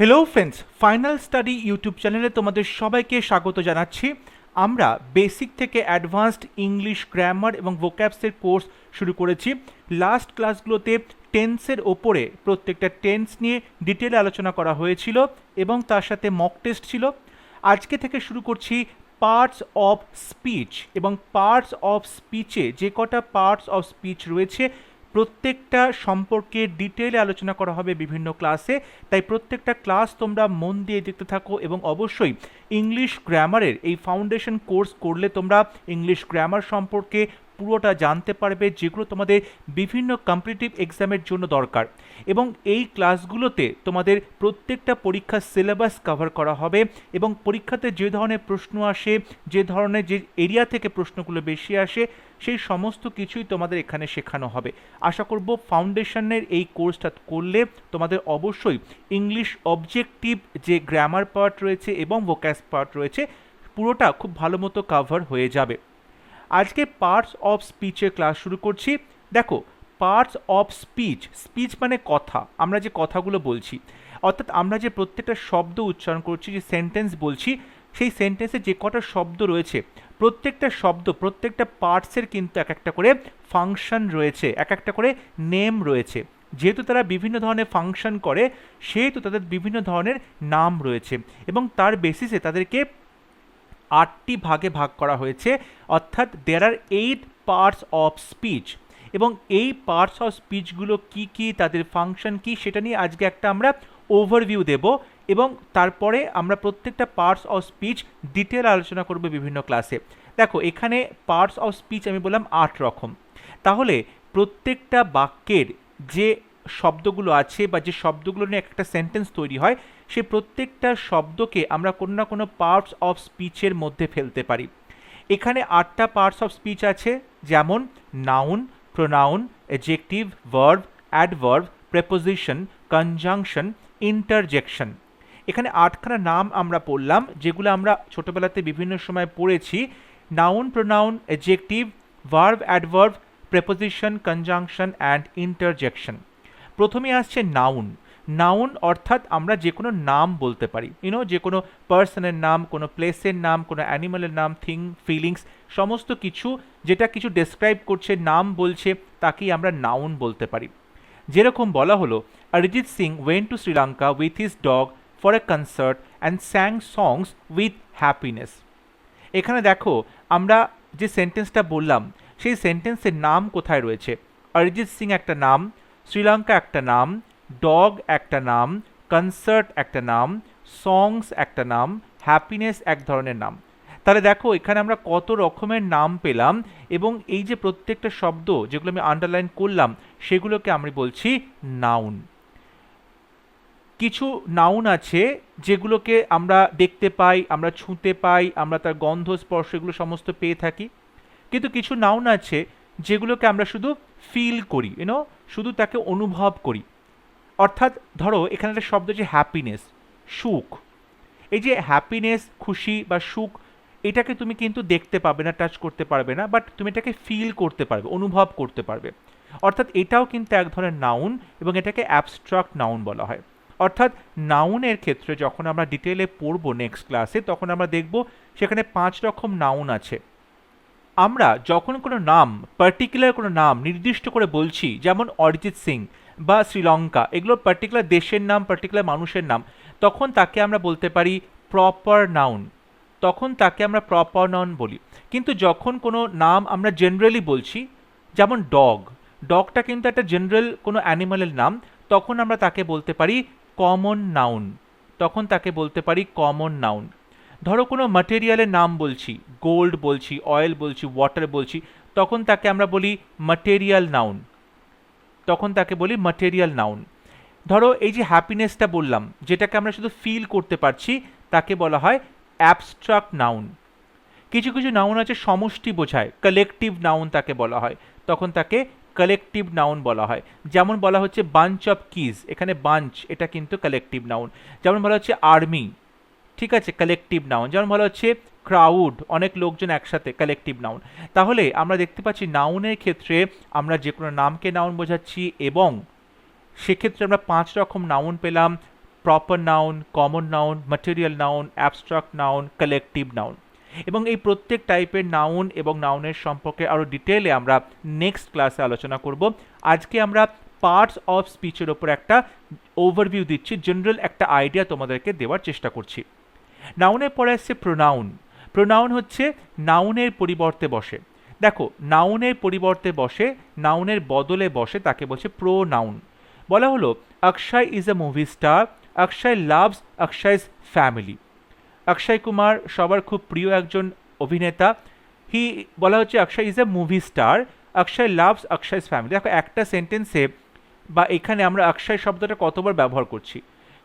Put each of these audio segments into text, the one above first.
Hello friends final study YouTube চ্যানেলে তোমাদের সবাইকে স্বাগত জানাচ্ছি। আমরা বেসিক থেকে অ্যাডভান্সড ইংলিশ গ্রামার এবং ভোক্যাবসের কোর্স শুরু করেছি। লাস্ট ক্লাসগুলোতে টেন্সের ওপরে প্রত্যেকটা টেন্স নিয়ে ডিটেলে আলোচনা করা হয়েছিল এবং তার সাথে মক টেস্ট ছিল। আজকে থেকে শুরু করছি পার্টস অফ স্পিচ এবং পার্টস অফ স্পিচে যে কটা পার্টস অফ স্পিচ রয়েছে প্রত্যেকটা সম্পর্কে ডিটেলে আলোচনা করা হবে বিভিন্ন ক্লাসে তাই প্রত্যেকটা ক্লাস তোমরা মন দিয়ে দেখতে থাকো এবং অবশ্যই ইংলিশ গ্রামারের এই ফাউন্ডেশন কোর্স করলে তোমরা ইংলিশ গ্রামার সম্পর্কে পুরোটা জানতে পারবে যেগুলো তোমাদের বিভিন্ন কম্পিটিটিভ এক্সামের জন্য দরকার। এবং এই ক্লাসগুলোতে তোমাদের প্রত্যেকটা পরীক্ষার সিলেবাস কভার করা হবে এবং পরীক্ষাতে যে ধরনের প্রশ্ন আসে, যে ধরনের যে এরিয়া থেকে প্রশ্নগুলো বেশি আসে, সেই সমস্ত কিছুই তোমাদের এখানে শেখানো হবে। আশা করব ফাউন্ডেশনের এই কোর্সটা করলে তোমাদের অবশ্যই ইংলিশ অবজেক্টিভ যে গ্রামার পার্ট রয়েছে এবং ভোক্যাস পার্ট রয়েছে, পুরোটা খুব ভালো মতো কাভার হয়ে যাবে। আজকে পার্টস অফ স্পিচের ক্লাস শুরু করছি। দেখো পার্টস অফ স্পিচ স্পিচ মানে কথা। আমরা যে কথাগুলো বলছি, অর্থাৎ আমরা যে প্রত্যেকটা শব্দ উচ্চারণ করছি, যে সেন্টেন্স বলছি, সেই সেন্টেন্সে যে কটা শব্দ রয়েছে, প্রত্যেকটা শব্দ, প্রত্যেকটা পার্টসের কিন্তু এক একটা করে ফাংশন রয়েছে, এক একটা করে নেম রয়েছে। যেহেতু তারা বিভিন্ন ধরনের ফাংশন করে, সেহেতু তাদের বিভিন্ন ধরনের নাম রয়েছে এবং তার বেসিসে তাদেরকে আটটি ভাগে ভাগ করা হয়েছে, অর্থাৎ there are eight parts of speech এবং এই পার্টস অফ স্পিচগুলো কি কি, তাদের ফাংশন কি, সেটা নিয়ে আজকে একটা আমরা ওভারভিউ দেব এবং তারপরে আমরা প্রত্যেকটা পার্টস অফ স্পিচ ডিটেল আলোচনা করব বিভিন্ন ক্লাসে দেখো, এখানে পার্টস অফ স্পিচ আমি বললাম আট রকম। তাহলে প্রত্যেকটা বাক্যের যে শব্দগুলো আছে বা যে শব্দগুলো নিয়ে একটা সেন্টেন্স তৈরি হয়, সে প্রত্যেকটা শব্দকে আমরা কোনো না কোনো পার্টস অফ স্পিচের মধ্যে ফেলতে পারি। এখানে আটটা পার্টস অফ স্পিচ আছে, যেমন noun pronoun adjective verb adverb preposition conjunction interjection এখানে আটখানা নাম আমরা পড়লাম, যেগুলো আমরা ছোটোবেলাতে বিভিন্ন সময় পড়েছি। Noun pronoun adjective verb adverb preposition conjunction and interjection প্রথমে আসছে নাউন নাউন অর্থাৎ আমরা যে কোনো নাম বলতে পারি। ইউনো যে কোনো পার্সনের নাম, কোনো প্লেসের নাম, কোনো অ্যানিমালের নাম থিং ফিলিংস সমস্ত কিছু যেটা কিছু ডেসক্রাইব করছে, নাম বলছে, তাকেই আমরা নাউন বলতে পারি। যেরকম বলা হলো Arijit Singh went to Sri Lanka with his dog for a concert and sang songs with happiness এখানে দেখো, আমরা যে সেন্টেন্সটা বললাম, সেই সেন্টেন্সের নাম কোথায় রয়েছে? অরিজিৎ সিং একটা নাম শ্রীলঙ্কা একটা নাম, ডগ একটা নাম, কনসার্ট একটা নাম, সংস একটা নাম, হ্যাপিনেস এক ধরনের নাম। তাহলে দেখো, এখানে আমরা কত রকমের নাম পেলাম এবং এই যে প্রত্যেকটা শব্দ যেগুলো আমি আন্ডারলাইন করলাম, সেগুলোকে আমি বলছি নাউন কিছু নাউন আছে যেগুলোকে আমরা দেখতে পাই, আমরা ছুঁতে পাই, আমরা তার গন্ধ স্পর্শ এগুলো সমস্ত পেয়ে থাকি। কিন্তু কিছু নাউন আছে যেগুলোকে আমরা শুধু ফিল করি ইউনো শুধু তাকে অনুভব করি। অর্থাৎ ধরো, এখানে একটা শব্দ যে হ্যাপিনেস সুখ। এই যে হ্যাপিনেস খুশি বা সুখ, এটাকে তুমি কিন্তু দেখতে পাবে না টাচ করতে পারবে না বাট তুমি এটাকে ফিল করতে পারবে, অনুভব করতে পারবে। অর্থাৎ এটাও কিন্তু এক ধরনের নাউন এবং এটাকে অ্যাবস্ট্রাক্ট নাউন বলা হয়। অর্থাৎ নাউনের ক্ষেত্রে যখন আমরা ডিটেলে পড়ব নেক্সট ক্লাসে তখন আমরা দেখব সেখানে পাঁচ রকম নাউন আছে। আমরা যখন কোনো নাম পার্টিকুলার কোনো নাম নির্দিষ্ট করে বলছি, যেমন অরিজিৎ সিং বা শ্রীলঙ্কা, এগুলো পার্টিকুলার দেশের নাম পার্টিকুলার মানুষের নাম, তখন তাকে আমরা বলতে পারি প্রপার নাউন তখন তাকে আমরা প্রপার নাউন বলি। কিন্তু যখন কোনো নাম আমরা জেনারেলি বলছি, যেমন ডগ ডগটা কিন্তু একটা জেনারেল কোনো অ্যানিমালের নাম, তখন আমরা তাকে বলতে পারি কমন নাউন তখন তাকে বলতে পারি কমন নাউন ধরো কোনো মাটেরিয়ালের নাম বলছি গোল্ড বলছি অয়েল বলছি ওয়াটার বলছি, তখন তাকে আমরা বলি মাটেরিয়াল নাউন তখন তাকে বলি মাটেরিয়াল নাউন ধরো এই যে হ্যাপিনেসটা বললাম, যেটাকে আমরা শুধু ফিল করতে পারছি, তাকে বলা হয় অ্যাবস্ট্রাক্ট নাউন কিছু কিছু নাউন আছে সমষ্টি বোঝায় কালেকটিভ নাউন তাকে বলা হয়। তখন তাকে কালেকটিভ নাউন বলা হয়। যেমন বলা হচ্ছে বাঞ্চ অফ কিজ এখানে বাঞ্চ এটা কিন্তু কালেকটিভ নাউন যেমন বলা হচ্ছে আর্মি ঠিক আছে কালেকটিভ নাউন যেমন বলা হচ্ছে ক্রাউড অনেক লোকজন একসাথে কালেকটিভ নাউন তাহলে আমরা দেখতে পাচ্ছি নাউনের ক্ষেত্রে আমরা যে কোনো নামকে নাউন বোঝাচ্ছি এবং সেক্ষেত্রে আমরা পাঁচ রকম নাউন পেলাম proper noun common noun material noun abstract noun collective noun এবং এই প্রত্যেক টাইপের নাউন এবং নাউনের সম্পর্কে আরও ডিটেলে আমরা নেক্সট ক্লাসে আলোচনা করব। আজকে আমরা পার্টস অফ স্পিচের ওপর একটা ওভারভিউ দিচ্ছি জেনারেল একটা আইডিয়া তোমাদেরকে দেওয়ার চেষ্টা করছি। নাউনের পরে আসছে প্রোনাউন প্রোনাউন হচ্ছে নাউনের পরিবর্তে বসে। দেখো নাউনের পরিবর্তে বসে নাউনের বদলে বসে তাকে বলছে প্রো নাউন বলা হলো, Akshay is a movie star Akshay loves Akshay's family Akshay Kumar সবার খুব প্রিয় একজন অভিনেতা। হি বলা হচ্ছে, Akshay is a movie star Akshay loves Akshay's family দেখো, একটা সেন্টেন্সে বা এখানে আমরা অক্ষয় শব্দটা কতবার ব্যবহার করছি।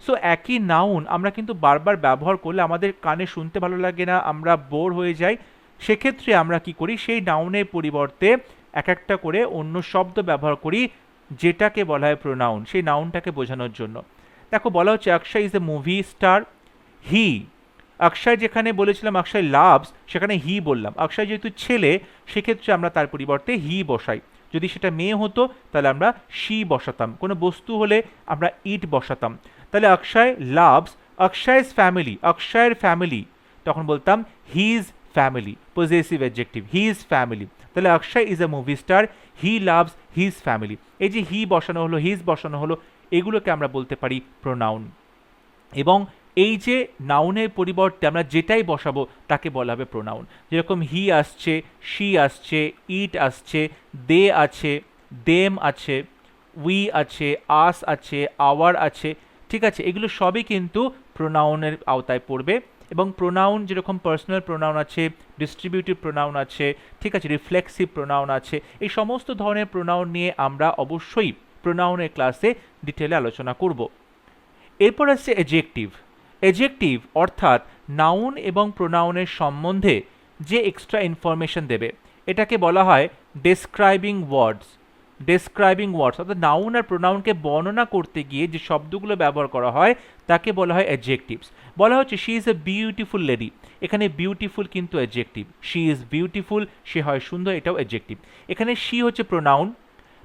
সো একই নাউন আমরা কিন্তু বারবার ব্যবহার করলে আমাদের কানে শুনতে ভালো লাগে না, আমরা বোর হয়ে যাই। সেক্ষেত্রে আমরা কি করি? সেই নাউনের পরিবর্তে এক একটা করে অন্য শব্দ ব্যবহার করি, যেটাকে বলা হয় প্রোনাউন সেই নাউনটাকে বোঝানোর জন্য। দেখো, বলা হচ্ছে Akshay is a movie star he Akshay যেখানে বলেছিলাম অক্ষয় লাভস সেখানে হি বললাম। অক্ষয় যেহেতু ছেলে, সেক্ষেত্রে আমরা তার পরিবর্তে হি বসাই। যদি সেটা মেয়ে হতো, তাহলে আমরা শি বসাতাম। কোনো বস্তু হলে আমরা ইট বসাতাম। তাহলে অক্ষয় লাভস অক্ষয়স ফ্যামিলি অক্ষয়ের ফ্যামিলি তখন বলতাম his family possessive adjective his family তাহলে Akshay is a movie star he loves his family এই যে হি বসানো হলো হিজ বসানো হলো, এগুলোকে আমরা বলতে পারি প্রোনাউন এবং এই যে নাউনের পরিবর্তে আমরা যেটাই বসাবো, তাকে বলা হবে প্রোনাউন যেরকম হি আসছে শি আসছে ইট আসছে দে আছে দেম আছে উই আছে আস আছে আওয়ার আছে ঠিক আছে, এগুলো সবই কিন্তু প্রোনাউনের আওতায় পড়বে এবং প্রোনাউন যেরকম পার্সোনাল প্রোনাউন আছে ডিস্ট্রিবিউটিভ প্রোনাউন আছে, ঠিক আছে রিফ্লেক্সিভ প্রোনাউন আছে, এই সমস্ত ধরনের প্রোনাউন নিয়ে আমরা অবশ্যই প্রোনাউনের ক্লাসে ডিটেলে আলোচনা করব। এরপর আসছে এজেক্টিভ এজেক্টিভ অর্থাৎ নাউন এবং প্রোনাউনের সম্বন্ধে যে এক্সট্রা ইনফরমেশন দেবে, এটাকে বলা হয় ডেসক্রাইবিং ওয়ার্ডস ডেসক্রাইবিং ওয়ার্ডস অর্থাৎ নাউন আর প্রোনাউনকে বর্ণনা করতে গিয়ে যে শব্দগুলো ব্যবহার করা হয়, তাকে বলা হয় অ্যাডজেক্টিভস বলা হচ্ছে she is a beautiful lady এখানে বিউটিফুল কিন্তু অ্যাডজেক্টিভ শি ইজ বিউটিফুল সে হয় সুন্দর, এটাও অ্যাডজেক্টিভ এখানে শি হচ্ছে প্রোনাউন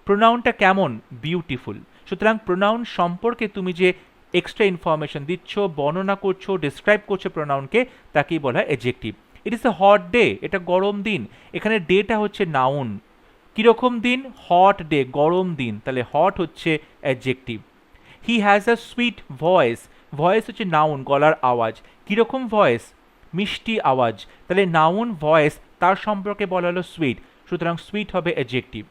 প্রোনাউনটা কেমন? বিউটিফুল সুতরাং প্রোনাউন সম্পর্কে তুমি যে এক্সট্রা ইনফরমেশন দিচ্ছ, বর্ণনা করছ ডিসক্রাইব করছ প্রোনাউনকে তাকেই বলা হয় adjective it is a hot day এটা গরম দিন। এখানে ডেটা হচ্ছে নাউন কীরকম দিন? হট ডে গরম দিন। তাহলে হট হচ্ছে adjective he has a sweet voice voice হচ্ছে নাউন গলার আওয়াজ। কীরকম ভয়েস মিষ্টি আওয়াজ। তাহলে নাউন ভয়েস তার সম্পর্কে বলা হলো সুইট সুতরাং সুইট হবে adjective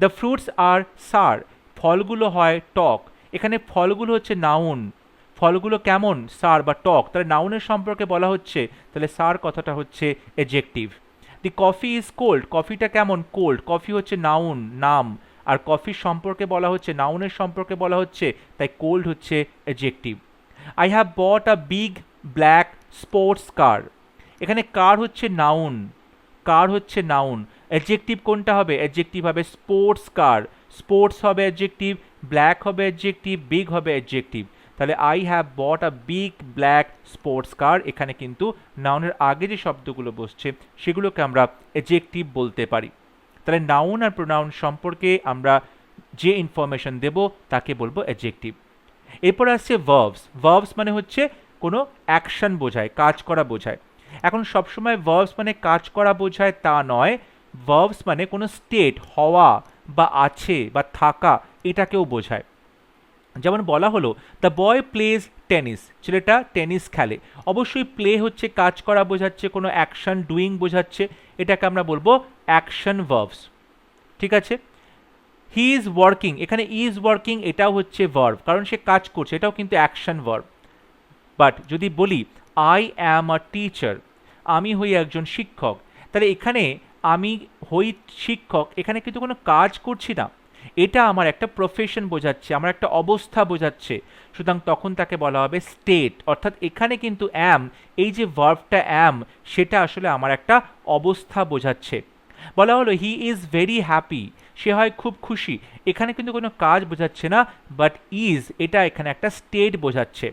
the fruits are sour ফলগুলো হয় টক। এখানে ফলগুলো হচ্ছে নাউন ফলগুলো কেমন? সার বা টক। তাহলে নাউনের সম্পর্কে বলা হচ্ছে। তাহলে সার কথাটা হচ্ছে adjective the coffee is cold কফিটা কেমন? কোল্ড কফি হচ্ছে নাউন নাম। আর কফির সম্পর্কে বলা হচ্ছে নাউনের সম্পর্কে বলা হচ্ছে, তাই কোল্ড হচ্ছে adjective I have bought a big black sports car এখানে কার হচ্ছে নাউন কার হচ্ছে নাউন অ্যাডজেক্টিভ কোনটা হবে? অ্যাডজেক্টিভ হবে স্পোর্টস কার স্পোর্টস হবে অ্যাডজেক্টিভ ব্ল্যাক হবে অ্যাডজেক্টিভ বিগ হবে অ্যাডজেক্টিভ তাহলে I have bought a big black sports car এখানে কিন্তু নাউনের আগে যে শব্দগুলো বসছে, সেগুলোকে আমরা অ্যাডজেক্টিভ বলতে পারি। তাহলে নাউন আর প্রোনাউন সম্পর্কে আমরা যে ইনফরমেশন দেব, তাকে বলব অ্যাডজেক্টিভ এরপর আসছে ভার্ভস ভার্ভস মানে হচ্ছে কোনো অ্যাকশন বোঝায়, কাজ করা বোঝায়। এখন সবসময় ভার্ভস মানে কাজ করা বোঝায় তা নয়। ভার্ভস মানে কোনো স্টেট হওয়া বা আছে বা থাকা, এটাকেও বোঝায়। যেমন বলা হলো দ্য বয় প্লেজ টেনিস ছেলেটা টেনিস খেলে। অবশ্যই প্লে হচ্ছে, কাজ করা বোঝাচ্ছে, কোনো অ্যাকশন ডুইং বোঝাচ্ছে। এটাকে আমরা বলব অ্যাকশন ভার্ভস ঠিক আছে? হি ইজ ওয়ার্কিং এখানে ইজ ওয়ার্কিং এটাও হচ্ছে ভার্ভ কারণ সে কাজ করছে, এটাও কিন্তু অ্যাকশন ভার্ভ বাট যদি বলি আই অ্যাম আ টিচার আমি হই একজন শিক্ষক। তাহলে এখানে আমি হই শিক্ষক, এখানে কিন্তু কোনো কাজ করছি না। এটা আমার একটা প্রফেশন বোঝাচ্ছে, আমার একটা অবস্থা বোঝাচ্ছে। সুতরাং তখন তাকে বলা হবে স্টেট অর্থাৎ এখানে কিন্তু অ্যাম এই যে ভার্ভটা অ্যাম সেটা আসলে আমার একটা অবস্থা বোঝাচ্ছে। বলা হলো হি ইজ ভেরি হ্যাপি সে হয় খুব খুশি। এখানে কিন্তু কোনো কাজ বোঝাচ্ছে না বাট ইজ এটা এখানে একটা স্টেট বোঝাচ্ছে।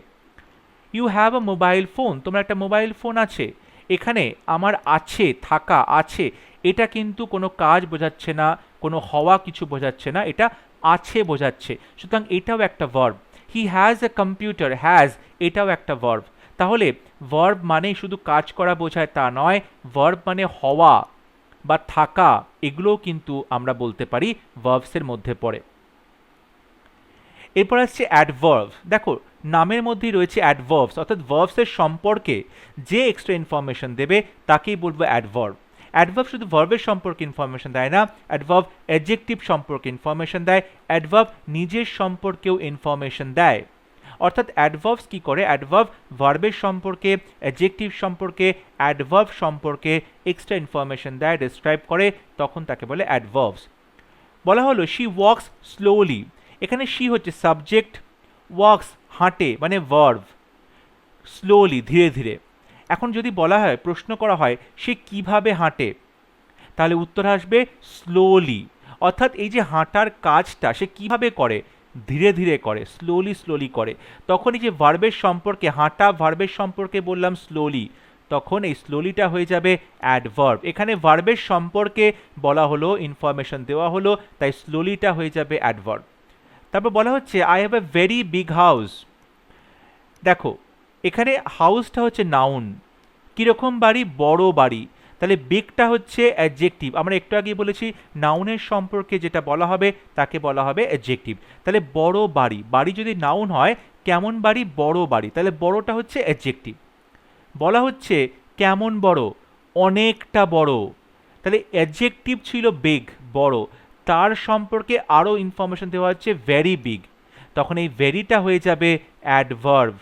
You have a mobile phone তোমার একটা মোবাইল ফোন আছে। এখানে আমার আছে, থাকা, আছে। এটা কিন্তু কোনো কাজ বোঝাচ্ছে না কোনো হওয়া কিছু বোঝাচ্ছে না, এটা আছে বোঝাচ্ছে। সুতরাং এটাও একটা verb he has a computer has এটাও একটা ভার্ব তাহলে ভার্ব মানে শুধু কাজ করা বোঝায় তা নয় ভার্ব মানে হওয়া বা থাকা, এগুলোও কিন্তু আমরা বলতে পারি ভার্বসের মধ্যে পড়ে। এরপর আসছে অ্যাডভার্ভ দেখো, নামের মধ্যেই রয়েছে অ্যাডভার্ভস অর্থাৎ ভার্বসের সম্পর্কে যে এক্সট্রা ইনফরমেশন দেবে, তাকেই বলব অ্যাডভার্ভ অ্যাডভার্ব শুধু ভার্বের সম্পর্কে ইনফরমেশন দেয় না অ্যাডভার্ব অ্যাডজেক্টিভ সম্পর্কে ইনফরমেশন দেয় অ্যাডভার্ব নিজের সম্পর্কেও ইনফরমেশন দেয়। অর্থাৎ অ্যাডভার্বস কি করে? অ্যাডভার্ব ভার্বের সম্পর্কে অ্যাডজেক্টিভ সম্পর্কে অ্যাডভার্ব সম্পর্কে এক্সট্রা ইনফরমেশন দেয় ডিসক্রাইব করে, তখন তাকে বলে অ্যাডভার্বস বলা হলো শি ওয়াক্স স্লোলি এখানে শি হচ্ছে সাবজেক্ট ওয়াক্স হাঁটে মানে ভার্ভ স্লোলি ধীরে ধীরে। এখন যদি বলা হয়, প্রশ্ন করা হয়, সে কীভাবে হাঁটে? তাহলে উত্তর আসবে স্লোলি অর্থাৎ এই যে হাঁটার কাজটা, সে কীভাবে করে? ধীরে ধীরে করে স্লোলি স্লোলি করে। তখন এই যে ভার্বের সম্পর্কে, হাঁটা ভার্বের সম্পর্কে বললাম স্লোলি তখন এই স্লোলিটা হয়ে যাবে অ্যাডভার্ব এখানে ভার্বের সম্পর্কে বলা হলো ইনফরমেশন দেওয়া হলো, তাই স্লোলিটা হয়ে যাবে অ্যাডভার্ব তারপর বলা হচ্ছে I have a very big house দেখো এখানে হাউসটা হচ্ছে নাউন কীরকম বাড়ি? বড় বাড়ি। তাহলে বিগটা হচ্ছে অ্যাডজেক্টিভ আমরা একটু আগে বলেছি নাউনের সম্পর্কে যেটা বলা হবে, তাকে বলা হবে অ্যাডজেক্টিভ তাহলে বড় বাড়ি। বাড়ি যদি নাউন হয়, কেমন বাড়ি? বড় বাড়ি। তাহলে বড়টা হচ্ছে অ্যাডজেক্টিভ বলা হচ্ছে কেমন বড়? অনেকটা বড়। তাহলে অ্যাডজেক্টিভ ছিল বিগ বড়। তার সম্পর্কে আরও ইনফরমেশন দেওয়া হচ্ছে ভেরি বিগ তখন এই ভেরিটা হয়ে যাবে অ্যাডভার্ভ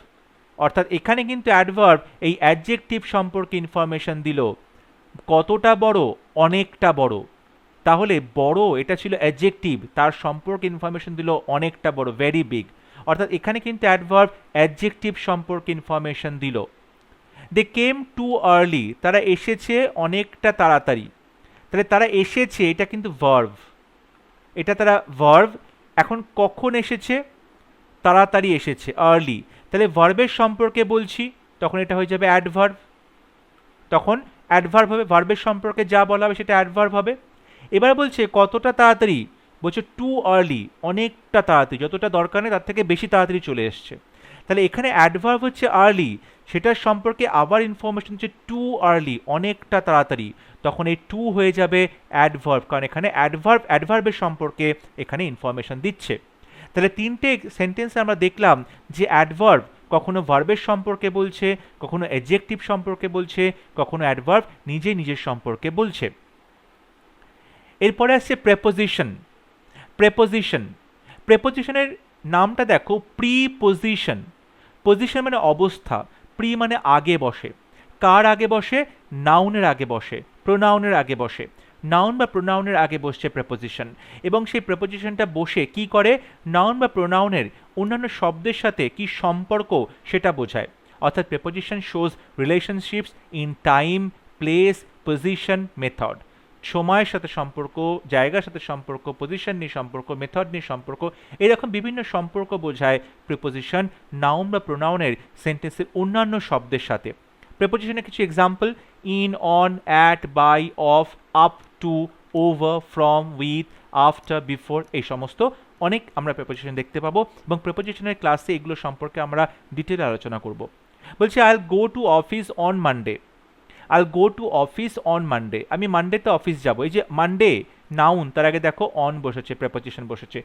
অর্থাৎ এখানে কিন্তু অ্যাডভার্ব এই অ্যাডজেক্টিভ সম্পর্কে ইনফরমেশন দিল। কতটা বড়? অনেকটা বড়। তাহলে বড় এটা ছিল অ্যাডজেক্টিভ তার সম্পর্কে ইনফরমেশন দিল অনেকটা বড় ভেরি বিগ অর্থাৎ এখানে কিন্তু অ্যাডভার্ব অ্যাডজেক্টিভ সম্পর্কে ইনফরমেশন দিল। দে কেম টু আর্লি তারা এসেছে অনেকটা তাড়াতাড়ি। তাহলে তারা এসেছে, এটা কিন্তু ভার্ভ এটা তারা ভার্ভ এখন কখন এসেছে? তাড়াতাড়ি এসেছে আর্লি তাহলে ভার্বের সম্পর্কে বলছি, তখন এটা হয়ে যাবে অ্যাডভার্ভ তখন অ্যাডভার্ভ হবে ভার্বের সম্পর্কে যা বলা হবে সেটা অ্যাডভার্ভ হবে। এবার বলছে কতটা তাড়াতাড়ি, বলছে টু আর্লি অনেকটা তাড়াতাড়ি, যতটা দরকার নেই তার থেকে বেশি তাড়াতাড়ি চলে এসছে। তাহলে এখানে অ্যাডভার্ভ হচ্ছে আর্লি সেটার সম্পর্কে আবার ইনফরমেশন হচ্ছে টু আর্লি অনেকটা তাড়াতাড়ি। তখন এই টু হয়ে যাবে অ্যাডভার্ভ কারণ এখানে অ্যাডভার্ভ অ্যাডভার্বের সম্পর্কে এখানে ইনফরমেশন দিচ্ছে। তাহলে তিনটে সেন্টেন্সে আমরা দেখলাম যে অ্যাডভার্ব কখনো ভার্বের সম্পর্কে বলছে, কখনো অ্যাডজেক্টিভ সম্পর্কে বলছে, কখনো অ্যাডভার্ব নিজে নিজের সম্পর্কে বলছে। এরপরে আসছে প্রেপোজিশন প্রেপোজিশন প্রেপোজিশনের নামটা দেখো প্রি পজিশন পজিশন মানে অবস্থা প্রি মানে আগে বসে, কার আগে বসে নাউনের আগে বসে প্রোনাউনের আগে বসে। নাউন বা প্রোনাউনের আগে বসছে প্রেপোজিশন এবং সেই প্রেপোজিশনটা বসে কি করে? নাউন বা প্রোনাউনের অন্যান্য শব্দের সাথে কি সম্পর্ক সেটা বোঝায়। অর্থাৎ preposition shows relationships in time place position method সময়ের সাথে সম্পর্ক, জায়গার সাথে সম্পর্ক পজিশন নিয়ে সম্পর্ক মেথড নিয়ে সম্পর্ক, এরকম বিভিন্ন সম্পর্ক বোঝায় প্রিপোজিশন নাউন বা প্রোনাউনের সেন্টেন্সের অন্যান্য শব্দের সাথে। প্রেপোজিশনের কিছু example in on at by of up to over from with after before এই সমস্ত অনেক আমরা প্রেপোজিশন দেখতে পাবো এবং প্রেপোজিশনের ক্লাসে এগুলো সম্পর্কে আমরা ডিটেল আলোচনা করব। বলছি I go to office on Monday I'll go to office on Monday আমি মানডেতে অফিস যাব। এই যে মানডে নাউন তার আগে দেখো অন বসেছে প্রেপোজিশন বসেছে।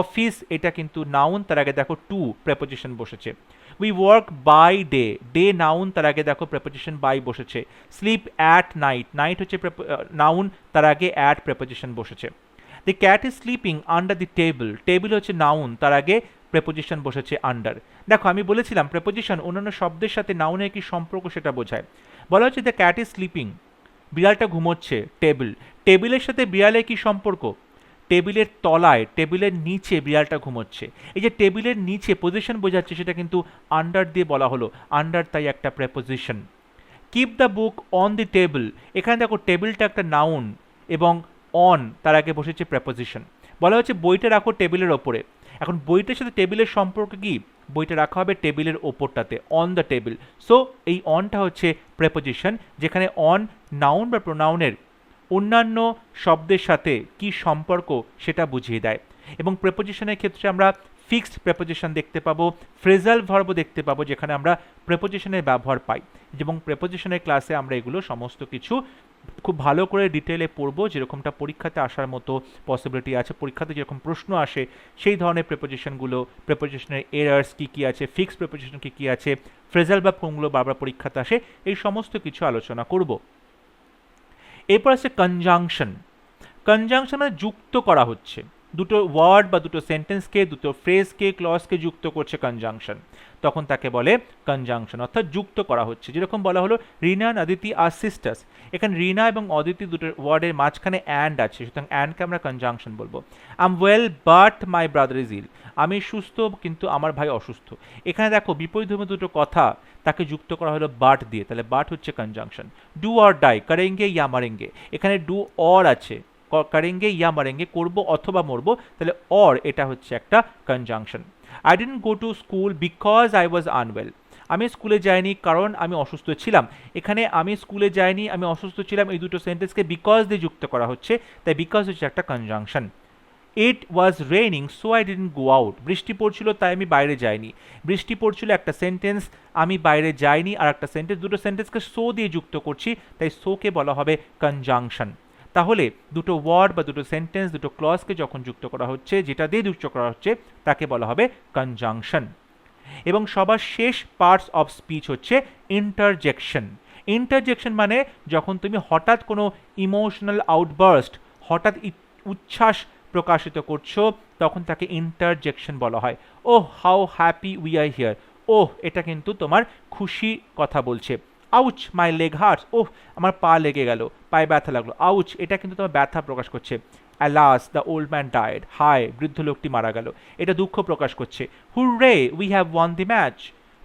অফিস এটা কিন্তু নাউন তার আগে দেখো টু প্রেপোজিশন বসেছে। We work by day day noun তার আগে দেখো প্রেপোজিশন বাই বসেছে। স্লিপ অ্যাট নাইট নাইট হচ্ছে নাউন তার আগে অ্যাট প্রেপোজিশন বসেছে। The cat is sleeping under the table table হচ্ছে নাউন তার আগে প্রেপোজিশন বসেছে আন্ডার দেখো, আমি বলেছিলাম প্রেপোজিশন অন্যান্য শব্দের সাথে নাউনের কি সম্পর্ক সেটা বোঝায়। বলা হচ্ছে দ্য ক্যাট ইজ স্লিপিং বিড়ালটা ঘুমোচ্ছে টেবিল টেবিলের সাথে বিড়ালের কি সম্পর্ক? টেবিলের তলায়, টেবিলের নিচে বিড়ালটা ঘুমোচ্ছে। এই যে টেবিলের নিচে পজিশন বোঝাচ্ছে, সেটা কিন্তু আন্ডার দিয়ে বলা হলো। আন্ডার তাই একটা preposition keep the book on the table এখানে দেখো টেবিলটা একটা নাউন এবং অন তার আগে বসেছে প্রেপোজিশন বলা হচ্ছে বইটা রাখো টেবিলের ওপরে। এখন বইটার সাথে টেবিলের সম্পর্ক কি? বইটা রাখা হবে টেবিলের ওপরটাতে অন দ্য টেবিল সো এই অনটা হচ্ছে প্রেপোজিশন যেখানে অন নাউন বা প্রোনাউনের অন্যান্য শব্দের সাথে কি সম্পর্ক সেটা বুঝিয়ে দেয়। এবং প্রেপোজিশনের ক্ষেত্রে আমরা ফিক্সড প্রেপোজিশন দেখতে পাবো ফ্রেজাল ভার্বও দেখতে পাবো, যেখানে আমরা প্রেপোজিশনের ব্যবহার পাই। এবং প্রেপোজিশনের ক্লাসে আমরা এগুলো সমস্ত কিছু খুব ভালো করে ডিটেলে পড়ব, যেরকমটা পরীক্ষাতে আসার মতো পসিবিলিটি আছে। পরীক্ষাতে যেরকম প্রশ্ন আসে, সেই ধরনের প্রেপোজিশনগুলো প্রেপোজিশনের এরার্স কী কী আছে ফিক্সড প্রেপোজিশন কী কী আছে ফ্রেজাল বা ফর্মগুলো বারবার পরীক্ষাতে আসে, এই সমস্ত কিছু আলোচনা করব। এরপর আছে কনজাংশন কনজাংশন মানে যুক্ত করা হচ্ছে। দুটো ওয়ার্ড বা দুটো সেন্টেন্সকে দুটো ফ্রেজকে ক্লজকে যুক্ত করছে কনজাংশন তখন তাকে বলে কনজাংশন অর্থাৎ যুক্ত করা হচ্ছে। যেরকম বলা হলো, রিনা অদিতি আর সিস্টার্স এখানে রিনা এবং অদিতি দুটো ওয়ার্ডের মাঝখানে অ্যান্ড আছে। সুতরাং অ্যান্ডকে আমরা কনজাংশন বলব। Am well but my brother is ill আমি সুস্থ, কিন্তু আমার ভাই অসুস্থ। এখানে দেখো, বিপরীতধর্মী দুটো কথা তাকে যুক্ত করা হলো বাট দিয়ে। তাহলে বাট হচ্ছে কনজাংশন ডু অর ডাই করেঙ্গে ইয়া মারেঙ্গে এখানে ডু অর আছে। করেঙ্গে ইয়া মারেঙ্গে করব অথবা মরবো, তাহলে অর এটা হচ্ছে একটা conjunction I didn't go to school because I was unwell আমি স্কুলে যাইনি কারণ আমি অসুস্থ ছিলাম। এখানে আমি স্কুলে যাইনি, আমি অসুস্থ ছিলাম, এই দুটো সেন্টেন্সকে বিকজ দিয়ে যুক্ত করা হচ্ছে। তাই বিকজ হচ্ছে একটা conjunction it was raining so I didn't go out বৃষ্টি পড়ছিল, তাই আমি বাইরে যাইনি। বৃষ্টি পড়ছিল একটা সেন্টেন্স আমি বাইরে যাইনি, আর একটা সেন্টেন্স দুটো সেন্টেন্সকে সো দিয়ে যুক্ত করছি, তাই সোকে বলা হবে কনজাংশন তাহলে দুটো ওয়ার্ড বা দুটো সেন্টেন্স দুটো ক্লজকে যখন যুক্ত করা হচ্ছে, যেটা দিয়ে যুক্ত করা হচ্ছে, তাকে বলা হবে কনজাংশন এবং সবার শেষ পার্টস অফ স্পিচ হচ্ছে ইন্টারজেকশন ইন্টারজেকশন মানে যখন তুমি হঠাৎ কোনো ইমোশনাল আউটবার্স্ট হঠাৎ উচ্ছ্বাস প্রকাশিত করছ, তখন তাকে ইন্টারজেকশন বলা হয়। ও how happy we are here oh, এটা কিন্তু তোমার খুশি কথা বলছে। Ouch my leg hurts oh, আমার পা লেগে গেল, পায়ে ব্যথা লাগল। আউচ, এটা কিন্তু তোমার ব্যথা প্রকাশ করছে। Alas the old man died হায়, বৃদ্ধ লোকটি মারা গেল। এটা দুঃখ প্রকাশ করছে। Hurrah we have won the match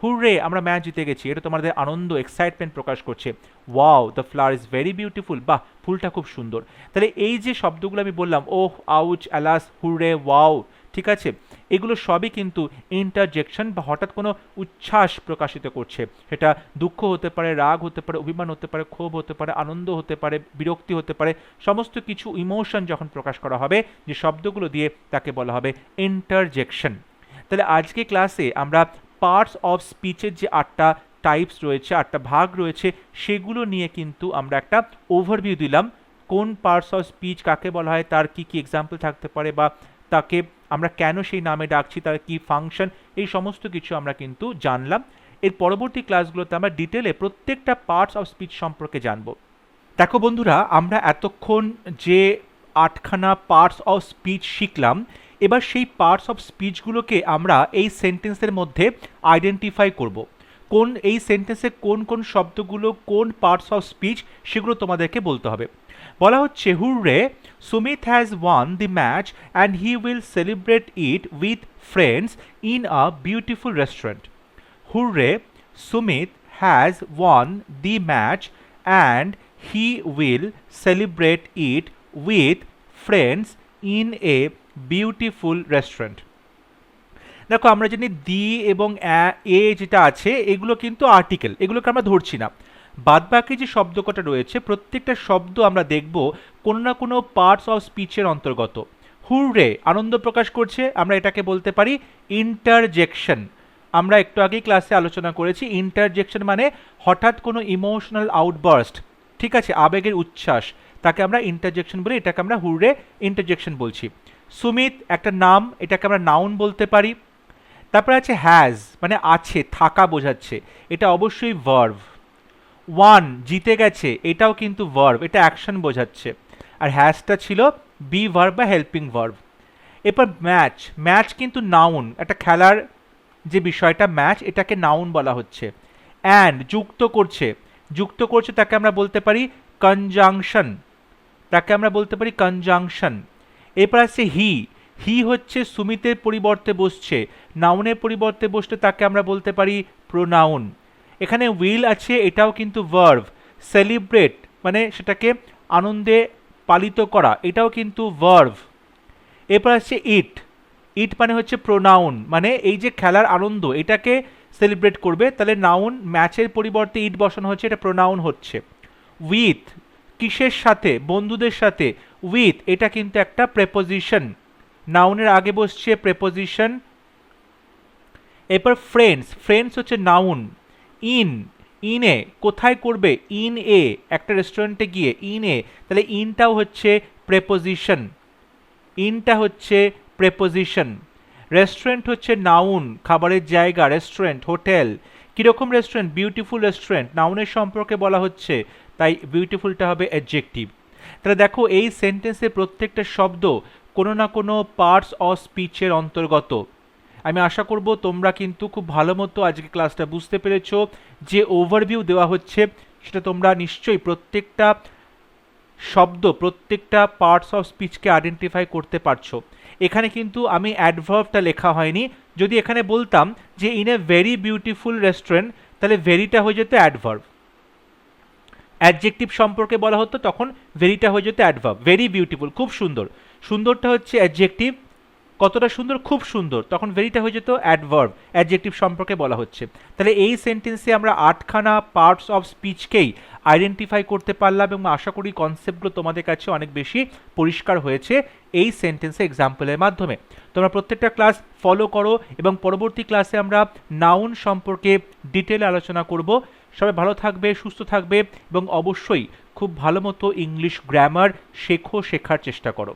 hurrah, আমরা ম্যাচ জিতে গেছি। এটা তোমাদের আনন্দ এক্সাইটমেন্ট প্রকাশ করছে। Wow the flower is very beautiful বাহ, ফুলটা খুব সুন্দর। তাহলে এই যে শব্দগুলো আমি বললাম, oh, ouch, alas, hurray, wow, ঠিক আছে? এগুলো সবই কিন্তু ইন্টারজেকশন বা হঠাৎ কোনো উচ্ছ্বাস প্রকাশিত করছে। সেটা দুঃখ হতে পারে, রাগ হতে পারে, অভিমান হতে পারে, ক্ষোভ হতে পারে, আনন্দ হতে পারে, বিরক্তি হতে পারে, সমস্ত কিছু ইমোশন যখন প্রকাশ করা হবে, যে শব্দগুলো দিয়ে তাকে বলা হবে ইন্টারজেকশন তাহলে আজকে ক্লাসে আমরা পার্টস অফ স্পিচের যে আটটা টাইপস রয়েছে, আটটা ভাগ রয়েছে, সেগুলো নিয়ে কিন্তু আমরা একটা ওভারভিউ দিলাম। কোন পার্টস অফ স্পিচ কাকে বলা হয়, তার কি কি এক্সাম্পল থাকতে পারে বা তাকে আমরা কেন সেই নামে ডাকছি, তার কি ফাংশন এই সমস্ত কিছু আমরা কিন্তু জানলাম। এর পরবর্তী ক্লাসগুলোতে আমরা ডিটেলে প্রত্যেকটা পার্টস অফ স্পিচ সম্পর্কে জানব। দেখো বন্ধুরা, আমরা এতক্ষণ যে আটখানা পার্টস অফ স্পিচ শিখলাম এবার সেই পার্টস অফ স্পিচগুলোকে আমরা এই সেন্টেন্সের মধ্যে আইডেন্টিফাই করব। কোন এই সেন্টেন্সে কোন কোন শব্দগুলো, কোন পার্টস অফ স্পিচ সেগুলো তোমাদেরকে বলতে হবে। বলা হচ্ছে, hurray, Sumit has won the match and he will celebrate it with friends in a beautiful restaurant hurray, Sumit has won the match and he will celebrate it with friends in a beautiful restaurant দেখো, আমরা জানি দি এবং এ যেটা আছে, এগুলো কিন্তু article এগুলোকে আমরা ধরছি না। বাদবাকি যে শব্দকটা রয়েছে, প্রত্যেকটা শব্দ আমরা দেখব কোনো না কোনো পার্টস অফ স্পিচের অন্তর্গত। হুররে, আনন্দ প্রকাশ করছে, আমরা এটাকে বলতে পারি ইন্টারজেকশন আমরা একটু আগেই ক্লাসে আলোচনা করেছি ইন্টারজেকশন মানে হঠাৎ কোনো ইমোশনাল আউটবার্স্ট ঠিক আছে, আবেগের উচ্ছ্বাস, তাকে আমরা ইন্টারজেকশন বলি, এটাকে আমরা হুররে ইন্টারজেকশন বলছি। সুমিত, একটা নাম, এটাকে আমরা নাউন বলতে পারি। তারপরে আছে হ্যাজ মানে আছে, থাকা বোঝাচ্ছে। এটা অবশ্যই ভার্ভ ওয়ান জিতে গেছে, এটাও কিন্তু ভার্ভ এটা অ্যাকশন বোঝাচ্ছে। আর হ্যাজটা ছিল বি ভার্ভ বা হেল্পিং ভার্ভ এরপর ম্যাচ ম্যাচ কিন্তু নাউন একটা খেলার যে বিষয়টা ম্যাচ এটাকে নাউন বলা হচ্ছে। অ্যান্ড যুক্ত করছে। যুক্ত করছে তাকে আমরা বলতে পারি কনজাংশন তাকে আমরা বলতে পারি কনজাংশন এরপর আসছে হি হি হচ্ছে সুমিতের পরিবর্তে বসছে নাউনের পরিবর্তে বসলে তাকে আমরা বলতে পারি প্রোনাউন এখানে উইল আছে, এটাও কিন্তু ভার্ভ সেলিব্রেট মানে সেটাকে আনন্দে পালিত করা, এটাও কিন্তু ভার্ভ এরপর আসছে ইট ইট মানে হচ্ছে প্রোনাউন মানে এই যে খেলার আনন্দ, এটাকে সেলিব্রেট করবে, তাহলে নাউন ম্যাচের পরিবর্তে ইট বসানো হচ্ছে, এটা প্রোনাউন হচ্ছে. উইথ কিসের সাথে? বন্ধুদের সাথে? উইথ এটা কিন্তু একটা প্রেপোজিশন নাউনের আগে বসছে প্রেপোজিশন এরপর ফ্রেন্ডস ফ্রেন্ডস হচ্ছে নাউন ইন ইনে কোথায় করবে? ইন এ, একটা রেস্টুরেন্টে গিয়ে ইন এ। তাহলে ইনটাও হচ্ছে প্রেপোজিশন ইনটা হচ্ছে প্রেপোজিশন রেস্টুরেন্ট হচ্ছে নাউন খাবারের জায়গা রেস্টুরেন্ট হোটেল কীরকম রেস্টুরেন্ট বিউটিফুল রেস্টুরেন্ট নাউনের সম্পর্কে বলা হচ্ছে। তাই বিউটিফুলটা হবে অ্যাডজেক্টিভ তাহলে দেখো এই সেন্টেন্সে প্রত্যেকটা শব্দ কোনো না কোনো পার্টস অফ স্পিচের অন্তর্গত। আমি আশা করব তোমরা কিন্তু খুব ভালো মতো আজকে ক্লাসটা বুঝতে পেরেছ। যে ওভারভিউ দেওয়া হচ্ছে, সেটা তোমরা নিশ্চয়ই প্রত্যেকটা শব্দ, প্রত্যেকটা পার্টস অফ স্পিচকে আইডেন্টিফাই করতে পারছ। এখানে কিন্তু আমি অ্যাডভার্বটা লেখা হয়নি। যদি এখানে বলতাম যে in a very beautiful restaurant তাহলে ভেরিটা হয়ে যেত অ্যাডভার্ব অ্যাডজেক্টিভ সম্পর্কে বলা হতো তখন ভেরিটা হয়ে যেত অ্যাডভার্ব ভেরি বিউটিফুল খুব সুন্দর। সুন্দরটা হচ্ছে অ্যাডজেক্টিভ কতটা সুন্দর? খুব সুন্দর। তখন ভেরিটা হয়ে যেত অ্যাডভার্ব অ্যাডজেক্টিভ সম্পর্কে বলা হচ্ছে। তাহলে এই সেন্টেন্সে আমরা আটখানা পার্টস অফ স্পিচকেই আইডেন্টিফাই করতে পারলাম এবং আশা করি কনসেপ্টগুলো তোমাদের কাছে অনেক বেশি পরিষ্কার হয়েছে এই সেন্টেন্সে এক্সাম্পলের মাধ্যমে। তোমরা প্রত্যেকটা ক্লাস ফলো করো এবং পরবর্তী ক্লাসে আমরা নাউন সম্পর্কে ডিটেল আলোচনা করব। সবাই ভালো থাকবে, সুস্থ থাকবে এবং অবশ্যই খুব ভালো মতো ইংলিশ গ্রামার শেখো, শেখার চেষ্টা করো।